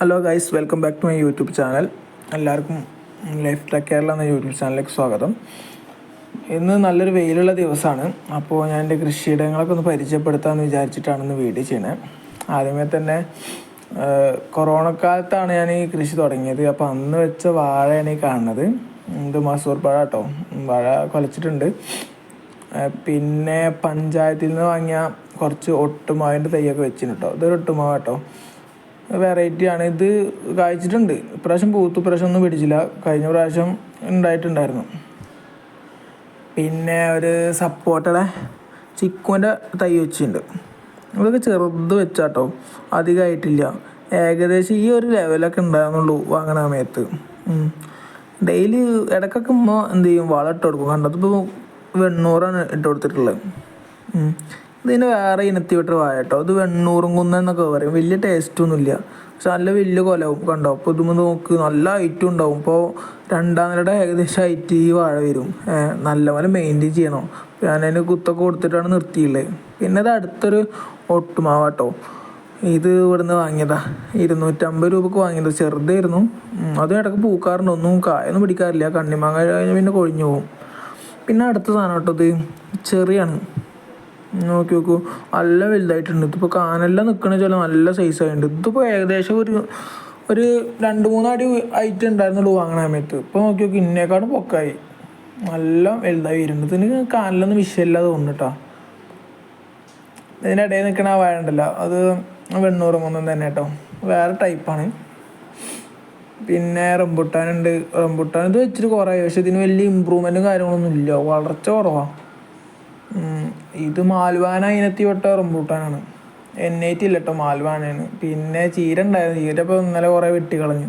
Hello guys welcome back to my YouTube channel എല്ലാവർക്കും life tech Kerala എന്ന YouTube ചാനലിലേക്ക് സ്വാഗതം. ഇന്ന് നല്ലൊരു വെയിലുള്ള ദിവസമാണ്. അപ്പോൾ ഞാൻ എന്റെ കൃഷിയിടങ്ങളൊക്കെ ഒന്ന് പരിചയപ്പെടുത്താമെന്ന് വിചാരിച്ചിട്ടാണ് ഇന്ന് വീഡിയോ ചെയ്യണത് ആദ്യമേ തന്നെ കൊറോണ കാലത്താണ് ഞാൻ ഈ കൃഷി തുടങ്ങിയത്. അപ്പോൾ അന്ന് വെച്ച വാഴയാണ് ഈ കാണുന്നത്. ഇത് മസൂർ പഴ കേട്ടോ. വാഴ കൊലച്ചിട്ടുണ്ട്. പിന്നെ പഞ്ചായത്തിൽ നിന്ന് വാങ്ങിയ കുറച്ച് ഒട്ടുമാവിന്റെ തൈയൊക്കെ വെച്ചിട്ടുണ്ട് കേട്ടോ. ഇതൊരു ഒട്ടുമാവ് കേട്ടോ. വെറൈറ്റി ആണ്. ഇത് കായ്ച്ചിട്ടുണ്ട്. ഇപ്രാവശ്യം പൂത്തു ഇപ്രാവശ്യം ഒന്നും പിടിച്ചില്ല. കഴിഞ്ഞ പ്രാവശ്യം ഉണ്ടായിട്ടുണ്ടായിരുന്നു. പിന്നെ ഒരു സപ്പോട്ടയുടെ ചിക്കുവിന്റെ തൈ വെച്ചിട്ടുണ്ട്. ഇതൊക്കെ ചെറുത് വെച്ചാട്ടോ. അധികമായിട്ടില്ല ഏകദേശം ഈ ഒരു ലെവലൊക്കെ ഉണ്ടായിരുന്നുള്ളൂ വാങ്ങണ സമയത്ത്. ഡെയിലി ഇടയ്ക്കൊക്കെ ഉമ്മ എന്ത് ചെയ്യും? വളം ഇട്ട് കൊടുക്കും. കണ്ടത് ഇപ്പോൾ വെണ്ണൂറാണ് ഇട്ട് കൊടുത്തിട്ടുള്ളത്. ഇതിന് വേറെ ഇനത്തി വിട്ട വാഴ ഇത് വെണ്ണൂറും കുന്ന എന്നൊക്കെ പറയും. വലിയ ടേസ്റ്റൊന്നുമില്ല പക്ഷെ നല്ല വലിയ കൊലവും കണ്ടോ? അപ്പോൾ ഇതുമ്പോൾ നോക്ക് നല്ല ഹൈറ്റും ഉണ്ടാവും. ഇപ്പോൾ രണ്ടാം നിലയുടെ ഏകദേശം ഹൈറ്റ് ഈ വാഴ വരും. നല്ലപോലെ മെയിന്റെയിൻ ചെയ്യണം. ഞാനതിന് കുത്തൊക്കെ കൊടുത്തിട്ടാണ് നിർത്തിയുള്ളത് പിന്നെ ഇത് അടുത്തൊരു ഒട്ടുമാവാട്ടോ. ഇത് ഇവിടുന്ന് വാങ്ങിയതാ. ഇരുന്നൂറ്റമ്പത് രൂപക്ക് വാങ്ങിയത്. ചെറുതായിരുന്നു. അത് അതും ഇടയ്ക്ക് പൂക്കാറുണ്ട്. ഒന്നും കായൊന്നും പിടിക്കാറില്ല. കണ്ണിമാങ്ങ കഴിഞ്ഞാൽ പിന്നെ കൊഴിഞ്ഞു പോകും. പിന്നെ അടുത്ത സാധനം കേട്ടോ ഇത്. ചെറിയാണ് നോക്കി നോക്കൂ. നല്ല വലുതായിട്ടുണ്ട്. ഇതിപ്പോൾ കാനെല്ലാം നിൽക്കണ ചില നല്ല സൈസ് ആയിട്ടുണ്ട്. ഇതിപ്പോൾ ഏകദേശം ഒരു ഒരു രണ്ട് മൂന്നടി ഹൈറ്റ് ഉണ്ടായിരുന്നുള്ളൂ വാങ്ങണ സമയത്ത്. ഇപ്പോൾ നോക്കി നോക്കി ഇന്നേക്കാളും പൊക്കായി. നല്ല വലുതായി വരുന്നുണ്ട് ഇതിന് കാനിലൊന്നും വിഷയമില്ല തോന്നുന്നു കേട്ടോ ഇതിനിടയിൽ നിൽക്കണ ആ അത് വെണ്ണൂറും ഒന്നും തന്നെ കേട്ടോ വേറെ ടൈപ്പാണ് പിന്നെ റംബുട്ടാനുണ്ട് റംബുട്ടാൻ ഇത് വെച്ചിട്ട് കുറേ പക്ഷെ ഇതിന് വലിയ ഇമ്പ്രൂവ്മെന്റും കാര്യങ്ങളൊന്നും ഇല്ല. വളർച്ച കുറവാണ് ഇത് മാൽവാന ഇനത്തി വിട്ട റംബൂട്ടാനാണ്. എൻ ഐ ടി ഇല്ല പിന്നെ ചീര ഉണ്ടായിരുന്നു ചീര ഇപ്പോൾ ഇന്നലെ കുറേ വെട്ടി കളഞ്ഞു.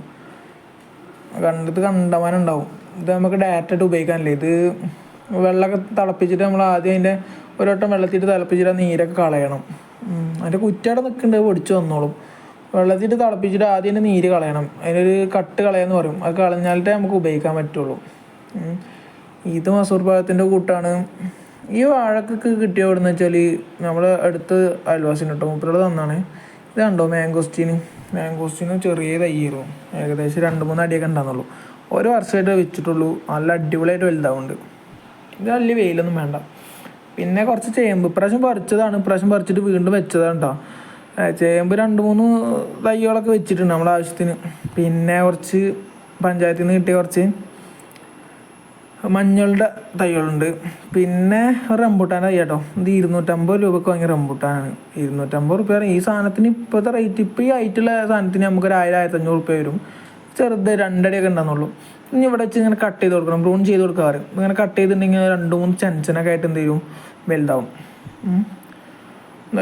കണ്ടിട്ട് കണ്ടമാനം ഉണ്ടാവും ഇത് നമുക്ക് ഡയറക്റ്റ് ആയിട്ട് ഉപയോഗിക്കാനില്ല? ഇത് വെള്ളമൊക്കെ തിളപ്പിച്ചിട്ട് നമ്മൾ ആദ്യം അതിന്റെ ഒരു വട്ടം വെള്ളത്തിട്ട് തിളപ്പിച്ചിട്ട് നീരൊക്കെ കളയണം. അതിന്റെ കുറ്റാടെ നിൽക്കുന്നുണ്ട് പൊടിച്ച് വന്നോളും. വെള്ളത്തിട്ട് തിളപ്പിച്ചിട്ട് ആദ്യം അതിന്റെ നീര് കളയണം. അതിനൊരു കട്ട് കളയാന്ന് പറയും. അത് കളഞ്ഞാലേ നമുക്ക് ഉപയോഗിക്കാൻ പറ്റുള്ളൂ. ഇത് മസൂർ പഴത്തിന്റെ കൂട്ടാണ്. ഈ വാഴക്കൊക്കെ കിട്ടിയ എവിടെന്ന് വെച്ചാൽ നമ്മൾ അടുത്ത് അയൽവാസിന് കേട്ടോ മൂപ്പരോട് തന്നാണ്. ഇത് കണ്ടോ മാംഗോസ്റ്റീന് മാംഗോസ്റ്റീന് ചെറിയ തയ്യായിരുന്നു ഏകദേശം രണ്ട് മൂന്ന് അടിയൊക്കെ ഉണ്ടാകുന്നുള്ളൂ ഒരു വർഷമായിട്ട് വെച്ചിട്ടുള്ളൂ. നല്ല അടിപൊളിയായിട്ട് വലുതാവുന്നുണ്ട് ഇത് വലിയ വെയിലൊന്നും വേണ്ട. പിന്നെ കുറച്ച് ചേമ്പ് ഇപ്രാവശ്യം പറിച്ചതാണ്. ഇപ്രാവശ്യം പറിച്ചിട്ട് വീണ്ടും വെച്ചതാണ് കേട്ടോ ചേമ്പ് രണ്ട് മൂന്ന് തൈകളൊക്കെ വെച്ചിട്ടുണ്ട് നമ്മുടെ ആവശ്യത്തിന്. പിന്നെ കുറച്ച് പഞ്ചായത്തിൽ നിന്ന് കിട്ടിയ കുറച്ച് മഞ്ഞളുടെ തൈകളുണ്ട്. പിന്നെ റംബൂട്ടാന്റെ തൈ കേട്ടോ ഇത് ഇരുന്നൂറ്റമ്പത് രൂപക്ക് വാങ്ങിയ റംബൂട്ടാനാണ്. ഇരുന്നൂറ്റമ്പത് റുപ്യ ഈ സാധനത്തിന് ഇപ്പോഴത്തെ റേറ്റ് ഇപ്പോൾ ഈ ആയിട്ടുള്ള സാധനത്തിന് നമുക്കൊരു ആയിരം ആയിരത്തഞ്ഞൂറ് റുപ്യ വരും. ചെറുത് രണ്ടടിയൊക്കെ ഉണ്ടാകുന്നുള്ളൂ ഇനി ഇവിടെ വെച്ച് ഇങ്ങനെ കട്ട് ചെയ്ത് കൊടുക്കണം. ബ്രൂൺ ചെയ്ത് കൊടുക്കാറ് ഇങ്ങനെ കട്ട് ചെയ്തിട്ടുണ്ടെങ്കിൽ രണ്ട് മൂന്ന് ചെനച്ചനൊക്കെ ആയിട്ട് എന്ത് ചെയ്യും? വലുതാവും.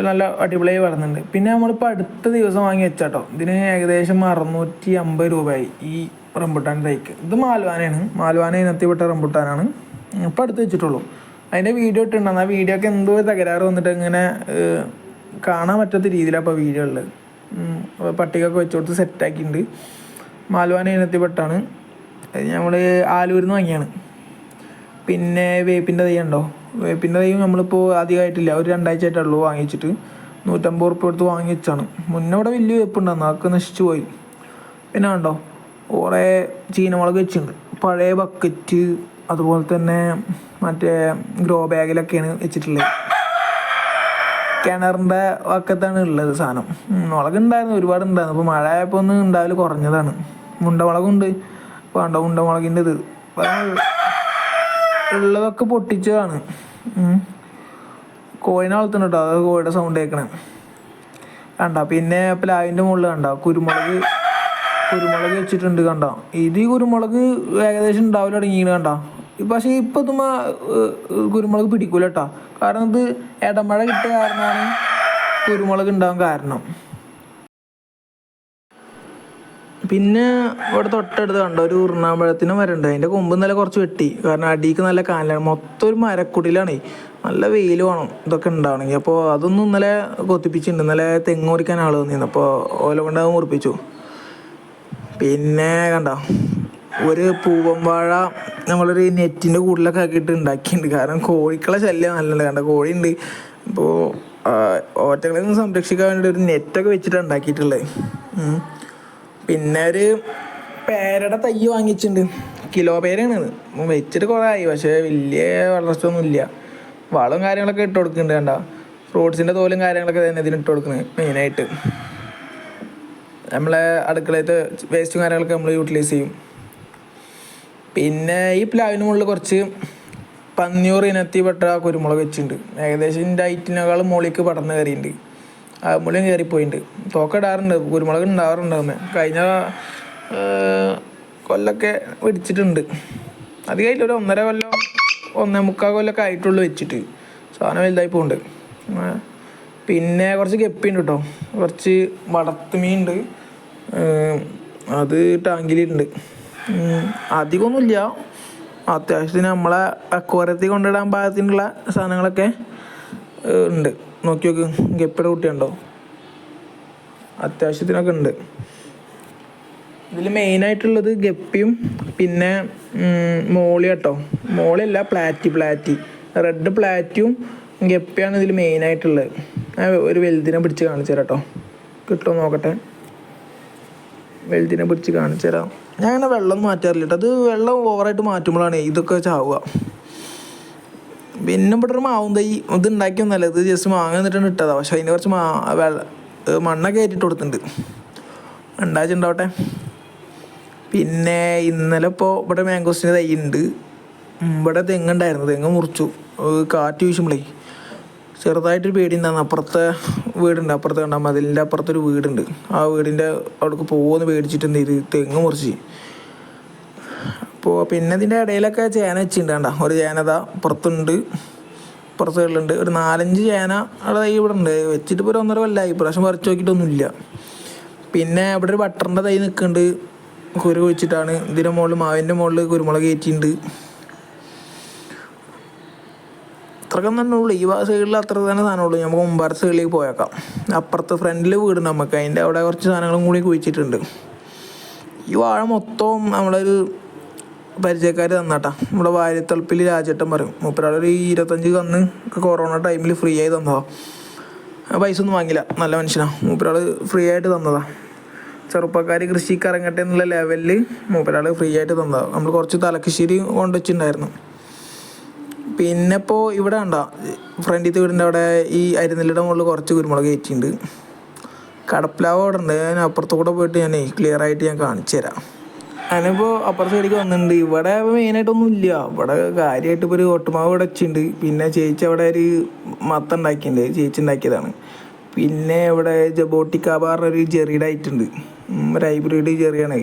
നല്ല അടിപൊളിയായി വളർന്നുണ്ട് പിന്നെ നമ്മളിപ്പോൾ അടുത്ത ദിവസം വാങ്ങി വെച്ചാട്ടോ. ഇതിന് ഏകദേശം അറുന്നൂറ്റി അമ്പത് രൂപയായി. ഈ റംബുട്ടാൻ തൈക്ക് ഇത് മാൽവാനയാണ്. മാൽവാന ഇനത്തിൽപ്പെട്ട റംബുട്ടാനാണ്. ഇപ്പം അടുത്ത് വെച്ചിട്ടുള്ളൂ. അതിന്റെ വീഡിയോ ഇട്ടുണ്ടായിരുന്നു ആ വീഡിയോ ഒക്കെ എന്തോ തകരാറ് വന്നിട്ട് ഇങ്ങനെ കാണാൻ പറ്റാത്ത രീതിയിലാണ് ഇപ്പോൾ വീഡിയോ ഉള്ളത്. പട്ടികൊക്കെ വെച്ച് കൊടുത്ത് സെറ്റാക്കിയിട്ടുണ്ട് മാലുവാന ഇനത്തിൽപ്പെട്ടാണ്. നമ്മൾ ആലൂരിൽ നിന്ന് വാങ്ങിയാണ്. പിന്നെ വേപ്പിന്റെ തൈ ഉണ്ടോ? വേപ്പിന്റെ തൈ നമ്മളിപ്പോൾ അധികമായിട്ടില്ല ഒരു രണ്ടാഴ്ച ആയിട്ടുള്ളൂ വാങ്ങിച്ചിട്ട്. നൂറ്റമ്പത് റുപ്യ കൊടുത്ത് വാങ്ങി വെച്ചാണ്. മുന്നേ ഇവിടെ വലിയ വേപ്പ് ഉണ്ടായിരുന്നു അതൊക്കെ നശിച്ചു പോയി. പിന്നെ കണ്ടോ? കുറേ ചീനമുളക് വെച്ചിട്ടുണ്ട്. പഴയ ബക്കറ്റ് അതുപോലെ തന്നെ മറ്റേ ഗ്രോ ബാഗിലൊക്കെയാണ് വെച്ചിട്ടുള്ളത്. കിണറിന്റെ വക്കത്താണ് ഉള്ളത് സാധനം. മുളക് ഉണ്ടായിരുന്നു ഒരുപാട് ഉണ്ടായിരുന്നു. അപ്പോൾ മഴ ആയപ്പോൾ ഒന്ന് ഉണ്ടാവൽ കുറഞ്ഞതാണ്. മുണ്ടമുളകുണ്ട്. ഉണ്ട് കണ്ടോ മുണ്ടമുളകിന്റെ ഇത്. ഉള്ളതൊക്കെ പൊട്ടിച്ചതാണ്. കോഴിനെ വളർത്തുന്നുണ്ടോ അത് കോഴിയുടെ സൗണ്ട് കേൾക്കണേ. കണ്ട? പിന്നെ പ്ലാവിന്റെ മുകളിൽ കണ്ട? കുരുമുളക് കുരുമുളക് വെച്ചിട്ടുണ്ട് കണ്ട? ഇത് ഈ കുരുമുളക് ഏകദേശം ഉണ്ടാവില്ല അടങ്ങിയിട്ട് കണ്ട? പക്ഷേ ഇപ്പം തുമ്മ കുരുമുളക് പിടിക്കൂല കേട്ടോ കാരണം ഇത് ഇടമഴ കിട്ടിയ കാരണമാണ് കുരുമുളക് ഉണ്ടാവാൻ കാരണം. പിന്നെ ഇവിടെ തൊട്ടടുത്ത് കണ്ടോ ഒരു ഉറുണാമ്പഴത്തിന് മരമുണ്ട് അതിന്റെ കൊമ്പ് നല്ല കുറച്ച് വെട്ടി. കാരണം അടിക്ക് നല്ല കാലാണ് മൊത്തം ഒരു മരക്കുടിലാണ് നല്ല വെയിൽ വേണം ഇതൊക്കെ ഉണ്ടാവണമെങ്കിൽ അപ്പോൾ അതൊന്നും ഇന്നലെ കൊത്തിപ്പിച്ചിട്ടുണ്ട് ഇന്നലെ തെങ്ങ് മുറിക്കാൻ ആൾ വന്നിരുന്നു. അപ്പോൾ ഓല കൊണ്ട് മുറിപ്പിച്ചു. പിന്നെ കണ്ടോ? ഒരു പൂവമ്പാഴ നമ്മളൊരു നെറ്റിന്റെ കൂടുതലൊക്കെ ആക്കിയിട്ട് ഉണ്ടാക്കിയിട്ടുണ്ട്. കാരണം കോഴിക്കളെ ശല്യം നല്ലുണ്ട്. കണ്ട? കോഴിയുണ്ട്. അപ്പോൾ ഓറ്റകളെ ഒന്ന് സംരക്ഷിക്കാൻ വേണ്ടി ഒരു നെറ്റൊക്കെ വെച്ചിട്ട് ഉണ്ടാക്കിയിട്ടുള്ളത്. പിന്നെ ഒരു പേരയുടെ തൈ വാങ്ങിച്ചിട്ടുണ്ട്. കിലോ പേരാണ്. വെച്ചിട്ട് കുറേ ആയി പക്ഷേ വലിയ വളർച്ച ഒന്നും ഇല്ല വളം കാര്യങ്ങളൊക്കെ ഇട്ട് കൊടുക്കുന്നുണ്ട് കണ്ട? ഫ്രൂട്ട്സിന്റെ തോലും കാര്യങ്ങളൊക്കെ തന്നെ ഇതിന് ഇട്ട് കൊടുക്കുന്നത് മെയിനായിട്ട് നമ്മളെ അടുക്കളത്തെ വേസ്റ്റും കാര്യങ്ങളൊക്കെ നമ്മൾ യൂട്ടിലൈസ് ചെയ്യും. പിന്നെ ഈ പ്ലാവിന് മുകളിൽ കുറച്ച് പന്നിയൂർ ഇനത്തിൽപ്പെട്ട കുരുമുളക് വെച്ചിട്ടുണ്ട്. ഏകദേശം ഇതിന്റെ ഐറ്റിനേക്കാൾ മുകളിലേക്ക് പടർന്ന് കയറിയിട്ടുണ്ട്. ആ മുകളിൽ തോക്ക ഇടാറുണ്ട്. കുരുമുളക് ഉണ്ടാവാറുണ്ട് അമ്മ കഴിഞ്ഞ കൊല്ലൊക്കെ കൊല്ലൊക്കെ പിടിച്ചിട്ടുണ്ട് കഴിഞ്ഞ ഒരു ഒന്നര കൊല്ലം ഒന്നേ മുക്കാൽ കൊല്ലമൊക്കെ ആയിട്ടുള്ളൂ വെച്ചിട്ട്. സാധനം വലുതായി പോകുന്നുണ്ട് പിന്നെ കുറച്ച് ഗപ്പിയുണ്ട് കേട്ടോ കുറച്ച് വളർത്തുമീനുണ്ട് ഉണ്ട് അത് ടാങ്കിലുണ്ട്. അധികമൊന്നുമില്ല അത്യാവശ്യത്തിന് നമ്മളെ അക്വാരത്തിൽ കൊണ്ടിടാൻ പാകത്തിനുള്ള സാധനങ്ങളൊക്കെ ഉണ്ട്. നോക്കി നോക്ക് ഗപ്പിയുടെ കുട്ടിയുണ്ടോ? അത്യാവശ്യത്തിനൊക്കെ ഉണ്ട്. ഇതിൽ മെയിനായിട്ടുള്ളത് ഗപ്പിയും പിന്നെ മോളി കേട്ടോ മോളിയല്ല പ്ലാറ്റി പ്ലാറ്റി. റെഡ് പ്ലാറ്റിയും ഗപ്പിയാണ് ഇതിൽ മെയിനായിട്ടുള്ളത്. ഞാൻ ഒരു വലുതിനെ പിടിച്ച് കാണിച്ചു തരാം കേട്ടോ കിട്ടുമോ നോക്കട്ടെ. വലുതിനെ പിടിച്ച് കാണിച്ചു തരാം. ഞാൻ അങ്ങനെ വെള്ളം മാറ്റാറില്ല അത് വെള്ളം ഓവറായിട്ട് മാറ്റുമ്പോഴാണ് ഇതൊക്കെ ചാവുക. പിന്നെ ഇവിടെ ഒരു മാവും തൈ ഇത് ഉണ്ടാക്കിയൊന്നല്ല ഇത് ജസ്റ്റ് മാങ്ങ എന്നിട്ടാണ് ഇട്ടതാ. പക്ഷെ അതിന് കുറച്ച് മാ വെള്ള മണ്ണൊക്കെ ഏറ്റിട്ട് കൊടുത്തിട്ടുണ്ട്. ഉണ്ടാച്ചിട്ടുണ്ടാവട്ടെ പിന്നെ ഇന്നലെ ഇപ്പോൾ ഇവിടെ മാംഗോസിന്റെ തൈ ഉണ്ട് ഇവിടെ തെങ്ങുണ്ടായിരുന്നു തെങ്ങ് മുറിച്ചു. കാറ്റ് വീശുമ്പോഴേ ചെറുതായിട്ടൊരു പേടി ഉണ്ടായിരുന്നു അപ്പുറത്തെ വീടുണ്ട്. അപ്പുറത്തെ കണ്ട മതിലിന്റെ അപ്പുറത്തൊരു വീടുണ്ട്. ആ വീടിന്റെ അവിടേക്ക് പോകുമെന്ന് പേടിച്ചിട്ട് എന്ത് ചെയ്ത്? തെങ്ങ് മുറിച്ച്. അപ്പോൾ പിന്നെ ഇതിന്റെ ഇടയിലൊക്കെ ചേന വെച്ചിട്ടുണ്ട് കണ്ട. ഒരു ചേനത പുറത്തുണ്ട്. പുറത്ത് സൈഡിലുണ്ട് ഒരു നാലഞ്ച് ചേന അവിടെ തൈ ഇവിടെ ഉണ്ട്. വെച്ചിട്ട് ഇപ്പോൾ ഒരു ഒന്നര കൊല്ലമായി ഇപ്രാവശ്യം പറിച്ചു നോക്കിയിട്ടൊന്നുമില്ല. പിന്നെ അവിടെ ഒരു ബട്ടറിന്റെ തൈ നിൽക്കുന്നുണ്ട്. കുരു കുഴിച്ചിട്ടാണ്. ഇതിന്റെ മുകളിൽ മാവിന്റെ മുകളിൽ കുരുമുളക് കയറ്റിയിട്ടുണ്ട്. അത്രക്കും തന്നെ ഉള്ളൂ. ഈ സൈഡിൽ അത്ര തന്നെ സാധനമുള്ളൂ. നമുക്ക് മുമ്പാറത്തെ സൈഡിലേക്ക് പോയേക്കാം. അപ്പുറത്ത് ഫ്രണ്ടിൽ വീട് നമുക്ക്. അതിന്റെ അവിടെ കുറച്ച് സാധനങ്ങളും കൂടി കുഴിച്ചിട്ടുണ്ട്. ഈ വാഴ മൊത്തം നമ്മളൊരു പരിചയക്കാർ തന്നാട്ടാ. നമ്മുടെ വാര്യത്തളപ്പിൽ രാജേട്ടൻ പറയും. മൂപ്പരാളൊരു ഇരുപത്തഞ്ച് കന്ന് കൊറോണ ടൈമിൽ ഫ്രീ ആയി തന്നതാ. പൈസ ഒന്നും വാങ്ങില്ല നല്ല മനുഷ്യനാ. മൂപ്പരാൾ ഫ്രീ ആയിട്ട് തന്നതാ. ചെറുപ്പക്കാർ കൃഷിക്ക് ഇറങ്ങട്ടെ എന്നുള്ള ലെവലിൽ മൂപ്പരാൾ ഫ്രീ ആയിട്ട് തന്നതാ. നമ്മൾ കുറച്ച് തലക്കശ്ശേരി കൊണ്ടുവച്ചിട്ടുണ്ടായിരുന്നു പിന്നെ ഇപ്പോൾ ഇവിടെ കണ്ട ഫ്രണ്ടിത്തെ വീടിന്റെ അവിടെ ഈ അരിനെല്ലിയുടെ മുകളിൽ കുറച്ച് കുരുമുളക് കയറ്റിയിട്ടുണ്ട്. കടപ്പിലാവ് അവിടെ ഉണ്ട്. ഞാൻ അപ്പുറത്ത് കൂടെ പോയിട്ട് ഞാൻ ക്ലിയർ ആയിട്ട് ഞാൻ കാണിച്ചു തരാം. ഞാനിപ്പോൾ അപ്പുറത്തെ സൈഡിലേക്ക് വന്നിട്ടുണ്ട്. ഇവിടെ മെയിനായിട്ടൊന്നും ഇല്ല. ഇവിടെ കാര്യമായിട്ട് ഇപ്പോൾ ഒരു ഒട്ടുമാവ് ഇവിടെ വെച്ചിട്ടുണ്ട്. പിന്നെ ചേച്ചി അവിടെ ഒരു മത്ത ഉണ്ടാക്കിയിട്ടുണ്ട്. ചേച്ചി ഉണ്ടാക്കിയതാണ്. പിന്നെ ഇവിടെ ജബോട്ടിക്കാബാറിന്റെ ഒരു ജെറിയുടെ ആയിട്ടുണ്ട് ഒരു ഹൈബ്രിഡ് ജെറിയാണ്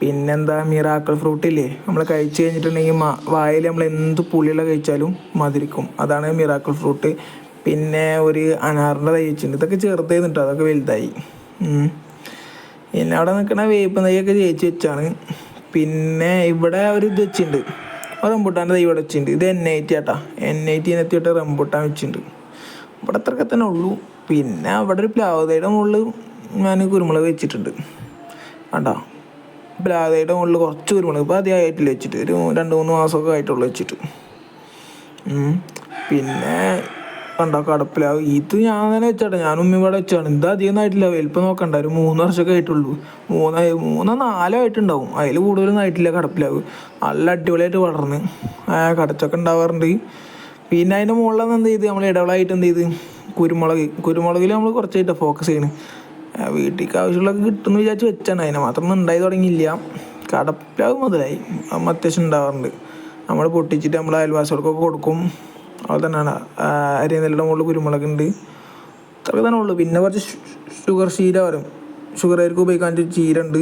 പിന്നെന്താ മിറാക്കിൾ ഫ്രൂട്ട് ഇല്ലേ? നമ്മൾ കഴിച്ചു കഴിഞ്ഞിട്ടുണ്ടെങ്കിൽ വായിൽ നമ്മൾ എന്ത് പുളിയുള്ള കഴിച്ചാലും മധുരിക്കും. അതാണ് മിറാക്കിൾ ഫ്രൂട്ട് പിന്നെ ഒരു അനാറിന്റെ തൈ വെച്ചിട്ടുണ്ട്. ഇതൊക്കെ ചെറുതായിരുന്നു കേട്ടോ അതൊക്കെ വലുതായി. പിന്നെ അവിടെ നിൽക്കുന്ന വേപ്പ് തൈയൊക്കെ ചേച്ചി വെച്ചാണ്. പിന്നെ ഇവിടെ ഒരു ഇത് വെച്ചിട്ടുണ്ട്. റംബുട്ടാന്റെ തൈ ഇവിടെ വെച്ചിട്ടുണ്ട്. ഇത് എൻ ഐ ടി ആട്ടാ. എൻ ഐ ടി എത്തിയിട്ട് റംബുട്ടാൻ വെച്ചിട്ടുണ്ട്. ഇവിടെ അത്രയൊക്കെ തന്നെ ഉള്ളൂ. പിന്നെ അവിടെ ഒരു പ്ലാവ് തൈയുടെ മുകളിൽ ഞാൻ കുരുമുളക് വെച്ചിട്ടുണ്ട്. കണ്ടോ? പ്ലാവയുടെ മുകളിൽ കുറച്ച് കുരുമുളക്. ഇപ്പോൾ അധികമായിട്ടില്ല വെച്ചിട്ട്. ഒരു രണ്ട് മൂന്ന് മാസമൊക്കെ ആയിട്ടുള്ളൂ വെച്ചിട്ട്. പിന്നെ കണ്ടോ കടപ്പിലാവ് ഇത് ഞാൻ തന്നെ വെച്ചാട്ടെ. ഞാൻ ഉമ്മ ഇവിടെ വെച്ചാണ് ഇത് അധികം ആയിട്ടില്ല. വലിപ്പം നോക്കണ്ട. ഒരു മൂന്ന് വർഷമൊക്കെ ആയിട്ടുള്ളൂ. മൂന്ന് മൂന്നോ നാലോ ആയിട്ടുണ്ടാവും. അതിൽ കൂടുതലൊന്നും ആയിട്ടില്ല കടപ്പിലാവ് നല്ല അടിപൊളിയായിട്ട് വളർന്ന്. കടച്ചൊക്കെ ഉണ്ടാവാറുണ്ട്. പിന്നെ അതിന്റെ മുകളിൽ എന്ത് ചെയ്ത്? നമ്മൾ ഇടവളായിട്ട് എന്ത് ചെയ്ത്? കുരുമുളക്. കുരുമുളകിൽ നമ്മൾ കുറച്ചായിട്ട് ഫോക്കസ് ചെയ്യണം. വീട്ടിലേക്ക് ആവശ്യമുള്ളതൊക്കെ കിട്ടുമെന്ന് വിചാരിച്ച് വെച്ചാണ്. അതിനെ മാത്രം ഒന്നും ഉണ്ടായി തുടങ്ങിയില്ല. കടപ്പിലാവ് മുതലായി. അമ്മ അത്യാവശ്യം ഉണ്ടാവാറുണ്ട്. നമ്മൾ പൊട്ടിച്ചിട്ട് നമ്മൾ അയൽവാസികൾക്കൊക്കെ കൊടുക്കും. അത് തന്നെയാണ് അരിനെല്ലിയുടെ മുകളിൽ കുരുമുളകുണ്ട് അത്രയൊക്കെ തന്നെ ഉള്ളൂ. പിന്നെ കുറച്ച് ഷുഗർ ചീര വരും. ഷുഗർ ആയിരിക്കും ഉപയോഗിക്കാൻ ചീര ഉണ്ട്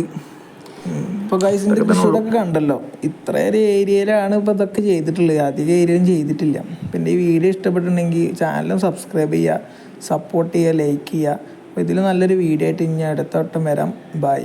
ഇപ്പോൾ ഗൈസിന്റെ കൃഷികളൊക്കെ കണ്ടല്ലോ. ഇത്ര ഒരു ഏരിയയിലാണ് ഇപ്പോൾ ഇതൊക്കെ ചെയ്തിട്ടുള്ളത്. അധികം ഏരിയയിലും ചെയ്തിട്ടില്ല. പിന്നെ ഈ വീഡിയോ ഇഷ്ടപ്പെട്ടിട്ടുണ്ടെങ്കിൽ ചാനലും സബ്സ്ക്രൈബ് ചെയ്യുക സപ്പോർട്ട് ചെയ്യുക ലൈക്ക് ചെയ്യുക. അപ്പോൾ ഇതിൽ നല്ലൊരു വീഡിയോ ആയിട്ട് ഇനി അടുത്ത വട്ടം വരാം. ബൈ